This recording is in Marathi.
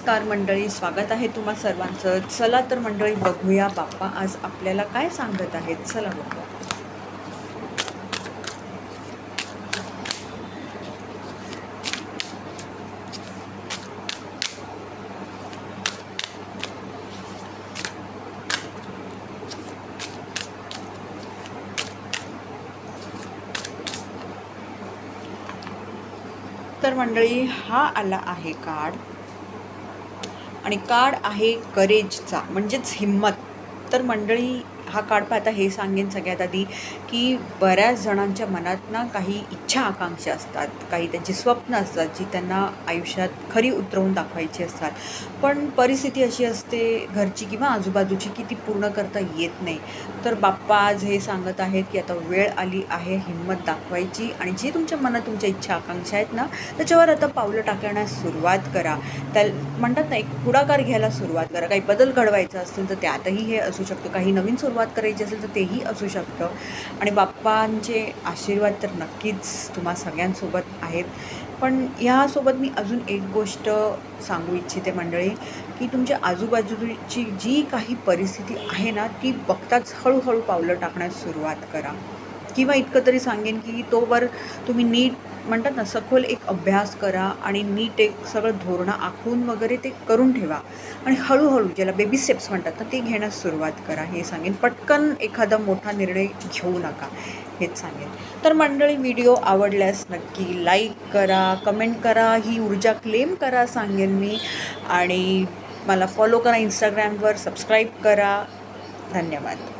नमस्कार मंडळी स्वागत आहे तुम्हा सर्वांचं. चला तर मंडळी बघूया बाप्पा आज आपल्याला काय सांगत आहेत. चला बघूया तर मंडळी हा आला आहे कार्ड. आणि कार्ड आहे करेजचा म्हणजेच हिंमत. तर मंडळी हा कार्ड पाहता हे सांगेन सगळ्यात आधी की बऱ्याच जणांच्या मनात ना काही इच्छा आकांक्षा असतात काही त्यांची स्वप्न असतात जी त्यांना आयुष्यात खरी उतरवून दाखवायची असतात. पण परिस्थिती अशी असते घरची किंवा आजूबाजूची की ती पूर्ण करता येत नाही. तर बाप्पा आज हे सांगत आहेत की आता वेळ आली आहे हिंमत दाखवायची आणि जे तुमच्या मनात तुमच्या इच्छा आकांक्षा आहेत ना त्याच्यावर आता पावलं टाकण्यास सुरुवात करा. त्या म्हणतात ना एक पुढाकार घ्यायला सुरुवात करा. काही बदल घडवायचा असेल तर त्यातही हे असू शकतं. काही नवीन सुरुवात करायची असेल तर तेही असू शकतं. आणि बाप्पांचे आशीर्वाद तर नक्कीच तुम्हा सगळ्यांसोबत आहेत. पण ह्यासोबत मी अजून एक गोष्ट सांगू इच्छिते मंडळी की तुमच्या आजूबाजूची जी काही परिस्थिती आहे ना ती बघताच हळूहळू पावलं टाकण्यास सुरुवात करा. किंवा इतकं तरी सांगेन की तोवर तुम्ही नीट म्हणतात ना सखोल एक अभ्यास करा आणि नीट एक सगळं धोरणं आखून वगैरे ते करून ठेवा. आणि हळूहळू ज्याला बेबी स्टेप्स म्हणतात ना ते घेण्यास सुरुवात करा. हे सांगेन. पटकन एखादा मोठा निर्णय घेऊ नका. हेच सांगेन. तर मंडळी व्हिडिओ आवडल्यास नक्की लाईक करा कमेंट करा ही ऊर्जा क्लेम करा सांगेन मी. आणि मला फॉलो करा इंस्टाग्रामवर सबस्क्राईब करा. धन्यवाद.